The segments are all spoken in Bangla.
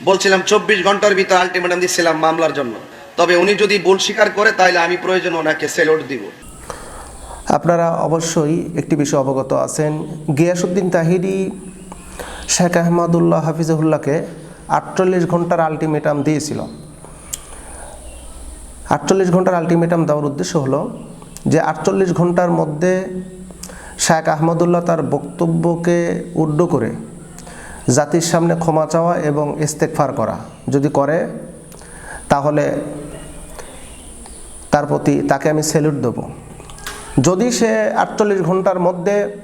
বলছিলাম চব্বিশ ঘণ্টার ভিতর আলটিমেটাম দিচ্ছিলাম মামলার জন্য। তবে উনি যদি ভুল স্বীকার করে তাহলে আমি প্রয়োজন ওনাকে সেলোট দিব। আপনারা অবশ্যই একটি বিষয় অবগত আছেন। গিয়াসুদ্দিন তাহিরি, শেখ আহমদুল্লাহ হাফিজুল্লাহকে আটচল্লিশ ঘণ্টার আলটিমেটাম দিয়েছিল। আটচল্লিশ ঘণ্টার আলটিমেটাম দেওয়ার উদ্দেশ্য হলো যে আটচল্লিশ ঘণ্টার মধ্যে শেখ আহমদুল্লাহ তার বক্তব্যকে উড্ড করে জাতির সামনে ক্ষমা চাওয়া এবং ইস্তেকফার করা। যদি করে, তাহলে তার প্রতি তাকে আমি স্যালুট দেবো। যদি সে আটচল্লিশ ঘণ্টার মধ্যে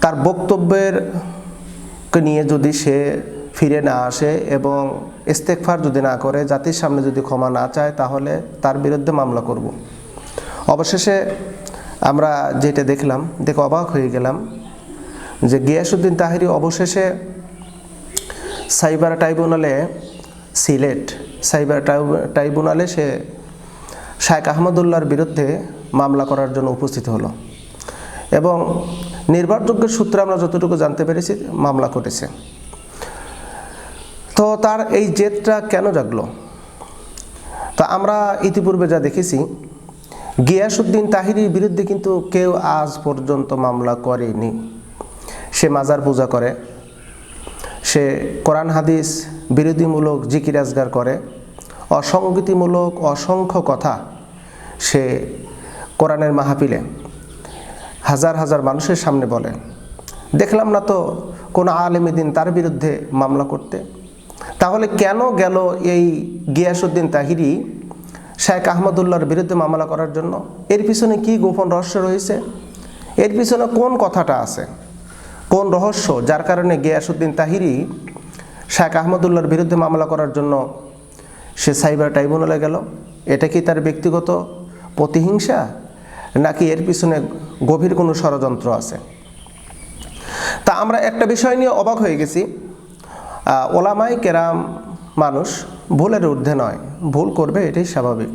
তার বক্তব্যের নিয়ে যদি সে ফিরে না আসে এবং ইস্তেকফার যদি না করে, জাতির সামনে যদি ক্ষমা না চায়, তাহলে তার বিরুদ্ধে মামলা করব। অবশেষে আমরা যেটা দেখলাম, দেখে অবাক হয়ে গেলাম যে গিয়াসুদ্দিন তাহিরি অবশেষে সাইবার ট্রাইব্যুনালে, সিলেট সাইবার ট্রাইব্যুনালে সে শায়েক আহমদুল্লাহর বিরুদ্ধে মামলা করার জন্য উপস্থিত হলো। এবং নির্ভরযোগ্য সূত্রে আমরা যতটুকু জানতে পেরেছি, মামলা করেছে তো তার এই জেদটা কেন জাগলো? তো আমরা ইতিপূর্বে যা দেখেছি গিয়াসুদ্দিন তাহিরির বিরুদ্ধে কিন্তু কেউ আজ পর্যন্ত মামলা করেনি। সে মাজার পূজা করে। সে কোরআন, হাদিস, বিরোধীমূলক, জিকির আজগার করে। অসঙ্গতিমূলক অসংখ্য কথা সে কোরআনের মাহফিলে হাজার হাজার মানুষের সামনে বলে। দেখলাম না তো কোনো আলেমী দিন তার বিরুদ্ধে মামলা করতে। তাহলে কেন গেল এই গিয়াসুদ্দিন তাহিরি শেখ আহমদুল্লাহর বিরুদ্ধে মামলা করার জন্য? এর পিছনে কি গোপন রহস্য রয়েছে? এর পিছনে কোন কথাটা আছে? কোন রহস্য যার কারণে গিয়াসুদ্দিন তাহিরি শেখ আহমদুল্লার বিরুদ্ধে মামলা করার জন্য সে সাইবার ট্রাইব্যুনালে গেল? এটা কি তার ব্যক্তিগত প্রতিহিংসা? নাকি এর পিছনে গভীর কোনো ষড়যন্ত্র আছে? তা আমরা একটা বিষয় নিয়ে অবাক হয়ে গেছি। ওলামাই কেরাম মানুষ ভুলের ঊর্ধ্বে নয়। ভুল করবে এটাই স্বাভাবিক।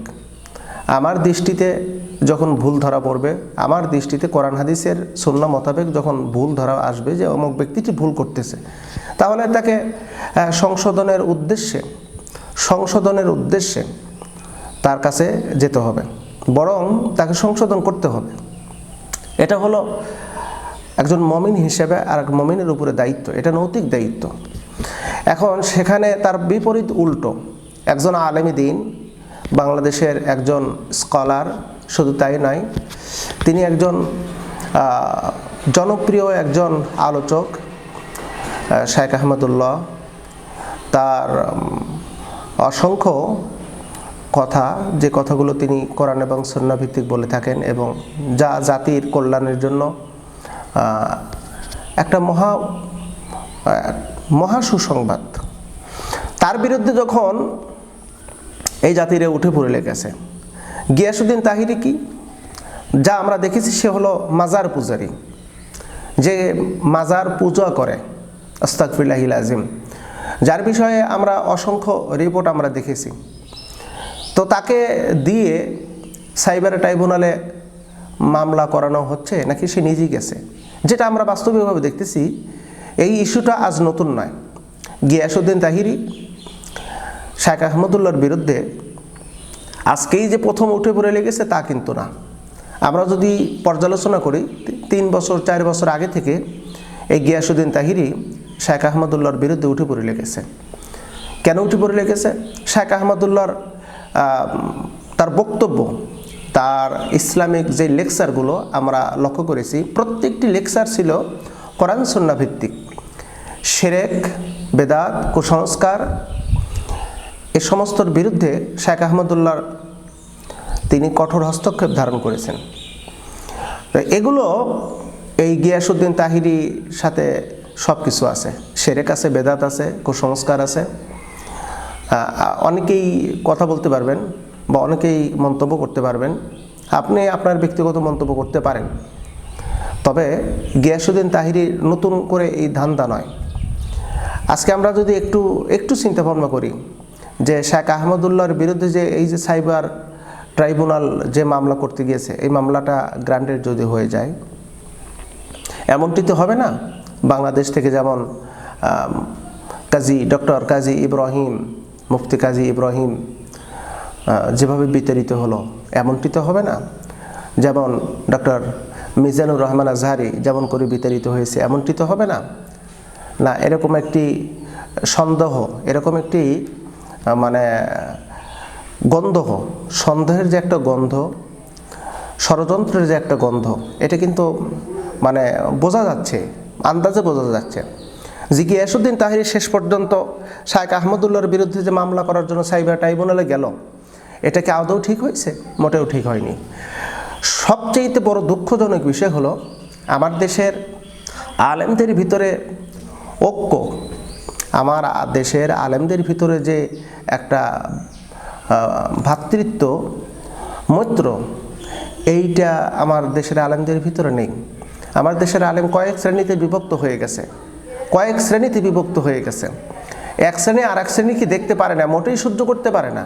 আমার দৃষ্টিতে যখন ভুল ধরা পড়বে, আমার দৃষ্টিতে কোরআন হাদিসের শূন্য মোতাবেক যখন ভুল ধরা আসবে যে অমুক ব্যক্তিটি ভুল করতেছে, তাহলে তাকে সংশোধনের উদ্দেশ্যে সংশোধনের উদ্দেশ্যে তার কাছে যেতে হবে। বরং তাকে সংশোধন করতে হবে। এটা হলো একজন মমিন হিসেবে আর এক মমিনের উপরে দায়িত্ব। এটা নৈতিক দায়িত্ব। এখন সেখানে তার বিপরীত উল্টো। একজন আলেমী দিন বাংলাদেশের একজন স্কলার, শুধু তাই নয়, তিনি একজন জনপ্রিয় একজন আলোচক শেখ আহমদুল্লাহ। তার অসংখ্য কথা, যে কথাগুলো তিনি কোরআন এবং সন্না ভিত্তিক বলে থাকেন এবং যা জাতির কল্যাণের জন্য একটা মহা মহা সুসংবাদ। তার বিরুদ্ধে যখন এই জাতিরে উঠে পড়ে লেগেছে। গিয়াসুদ্দিন তাহিরি কি? যা আমরা দেখেছি সে হলো মাজার পূজারী। যে মাজার পূজা করে আস্তাকফিল্লাহিল আজিম যার বিষয়ে আমরা অসংখ্য রিপোর্ট আমরা দেখেছি। তো তাকে দিয়ে সাইবার ট্রাইব্যুনালে মামলা করানো হচ্ছে, নাকি সে নিজেই গেছে? যেটা আমরা বাস্তবিকভাবে দেখতেছি, এই ইস্যুটা আজ নতুন নয়। গিয়াসুদ্দিন তাহিরি শেখ আহমদুল্লার বিরুদ্ধে আজকেই যে প্রথম উঠে পড়ে লেগেছে তা কিন্তু না। আমরা যদি পর্যালোচনা করি, তিন বছর, চার বছর আগে থেকে এই গিয়াসুদ্দিন তাহিরি শেখ আহমদুল্লার বিরুদ্ধে উঠে পড়ে লেগেছে। কেন উঠে পড়ে লেগেছে? শেখ আহমদুল্লার তার বক্তব্য, তার ইসলামিক যে লেকচারগুলো আমরা লক্ষ্য করেছি, প্রত্যেকটি লেকচার ছিল কোরআন সন্না ভিত্তিক। সেরেক, বেদাত, কুসংস্কার এ সমস্তর বিরুদ্ধে শেখ আহমদুল্লাহর তিনি কঠোর হস্তক্ষেপ ধারণ করেছেন। এগুলো এই গিয়াসুদ্দিন তাহিরি সাথে সব কিছু আছে। সেরেক আছে, বেদাত আছে, কুসংস্কার আছে। অনেকেই কথা বলতে পারবেন বা অনেকেই মন্তব্য করতে পারবেন। আপনি আপনার ব্যক্তিগত মন্তব্য করতে পারেন। তবে গিয়াসুদ্দিন তাহিরি নতুন করে এই ধান্দা নয়। আজকে আমরা যদি একটু একটু চিন্তা ভাবনা করি যে শেখ আহমদুল্লাহর বিরুদ্ধে যে এই যে সাইবার ট্রাইব্যুনাল যে মামলা করতে গিয়েছে, এই মামলাটা গ্রান্টেড যদি হয়ে যায়, এমনটি তো হবে না? বাংলাদেশ থেকে যেমন কাজী, ডক্টর কাজী ইব্রাহিম, মুফতি কাজী ইব্রাহিম যেভাবে বিতাড়িত হলো, এমনটি তো হবে না? যেমন ডক্টর মিজানুর রহমান আজহারি যেমন করে বিতাড়িত হয়েছে, এমনটি তো হবে না? না, এরকম একটি সন্দেহ, এরকম একটি মানে গন্ধ, সন্দেহের যে একটা গন্ধ, ষড়যন্ত্রের যে একটা গন্ধ, এটা কিন্তু মানে বোঝা যাচ্ছে, আন্দাজে বোঝা যাচ্ছে। জি গিয়াসুদ্দিন তাহিরি শেষ পর্যন্ত শায়েক আহমদুল্লাহর বিরুদ্ধে যে মামলা করার জন্য সাইবার ট্রাইব্যুনালে গেল, এটা কি আদৌ ঠিক হয়েছে? মোটেও ঠিক হয়নি। সবচেয়ে বড় দুঃখজনক বিষয় হলো, আমার দেশের আলেমদের ভিতরে ঐক্য, আমার দেশের আলেমদের ভিতরে যে একটা ভাতৃত্ব, মৈত্র, এইটা আমার দেশের আলেমদের ভিতরে নেই। আমার দেশের আলেম কয়েক শ্রেণীতে বিভক্ত হয়ে গেছে। কয়েক শ্রেণীতে বিভক্ত হয়ে গেছে। এক শ্রেণি আর এক শ্রেণীকে দেখতে পারে না, মোটেই সহ্য করতে পারে না।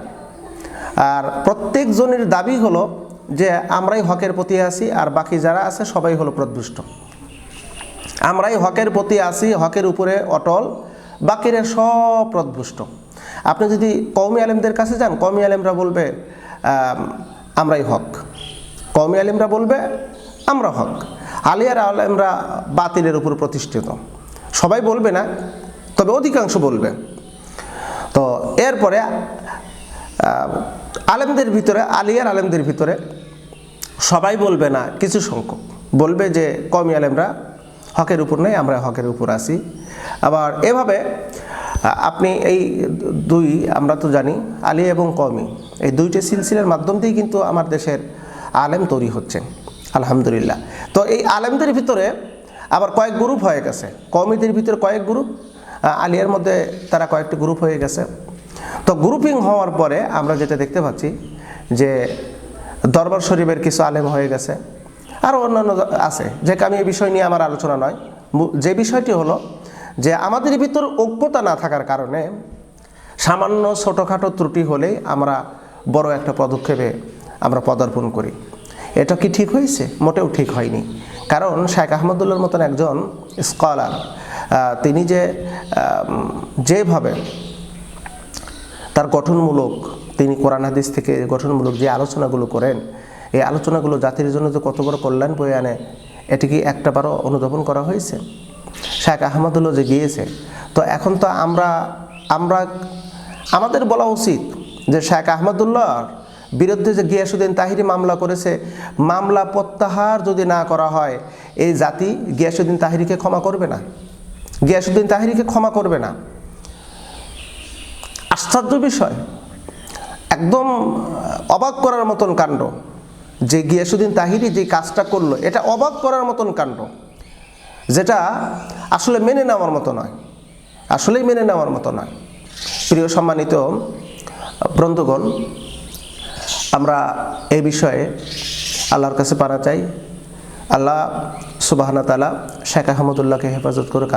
আর প্রত্যেক জনের দাবি হলো যে আমরাই হকের প্রতি আছি আর বাকি যারা আছে সবাই হলো প্রদুষ্ট। আমরাই হকের প্রতি আছি, হকের উপরে অটল, বাকিরা সব প্রদভুষ্ট আপনি যদি কৌমি আলেমদের কাছে যান কৌমি আলেমরা বলবে আমরাই হক। কৌমি আলেমরা বলবে, আমরা হক। আলিয়ার আলেমরা বাতিলের উপর প্রতিষ্ঠিত। সবাই বলবে না, তবে অধিকাংশ বলবে। তো এরপরে আলেমদের ভিতরে, আলিয়ার আলেমদের ভিতরে সবাই বলবে না, কিছু সংখ্যক। বলবে যে কমি আলেমরা হকের উপর নেই, আমরা হকের উপর আসি আবার এভাবে আপনি এই দুই, আমরা তো জানি, আলী এবং কমি এই দুইটি সিলসিলার মাধ্যম দিয়েই কিন্তু আমার দেশের আলেম তৈরি হচ্ছে, আলহামদুলিল্লাহ। তো এই আলেমদের ভিতরে আবার কয়েক গ্রুপ হয়ে গেছে কমিদের ভিতরে কয়েক গ্রুপ আলিয়ার মধ্যে তারা কয়েকটি গ্রুপ হয়ে গেছে। তো গ্রুপিং হওয়ার পরে আমরা যেটা দেখতে পাচ্ছি যে দরবার শরীফের কিছু আলেম হয়ে গেছে, আরও অন্যান্য আছে, যে আমি এই বিষয় নিয়ে আমার আলোচনা নয়। যে বিষয়টি হলো যে আমাদের ভিতর ঐক্যতা না থাকার কারণে সামান্য ছোটোখাটো ত্রুটি হলেই আমরা বড় একটা পদক্ষেপে আমরা পদার্পণ করি। এটা কি ঠিক হয়েছে? মোটেও ঠিক হয়নি। কারণ শেখ আহমদুল্লার মতন একজন স্কলার তিনি যে যেভাবে তার গঠনমূলক, তিনি কোরআন হাদিস থেকে গঠনমূলক যে আলোচনাগুলো করেন, এই আলোচনাগুলো জাতির জন্য যে কত বড় কল্যাণ বয়ে আনে, এটি কি একটাবারও অনুধাবন করা হয়েছে? শেখ আহমদুল্লাহ যে গিয়েছে। তো এখন তো আমরা আমরা, আমাদের বলা উচিত যে শেখ আহমদুল্লাহর বিরুদ্ধে যে গিয়াসুদ্দিন তাহিরি মামলা করেছে, মামলা প্রত্যাহার যদি না করা হয়, এই জাতি গিয়াসুদ্দিন তাহিরিকে ক্ষমা করবে না? গিয়াসুদ্দিন তাহিরিকে ক্ষমা করবে না? আশ্চর্য বিষয়। একদম অবাক করার মতন কাণ্ড। যে গিয়াসুদ্দিন তাহিরি যে কাজটা করল, এটা অবাক করার মতন কাণ্ড। যেটা আসলে মেনে নেওয়ার মতো নয়। আসলেই মেনে নেওয়ার মতো নয়। প্রিয় সম্মানিত বন্ধুগণ, আমরা এ বিষয়ে আল্লাহর কাছে পারা চাই। আল্লাহ সুবাহানা তালা শেখ আহমদুল্লাহকে হেফাজত করে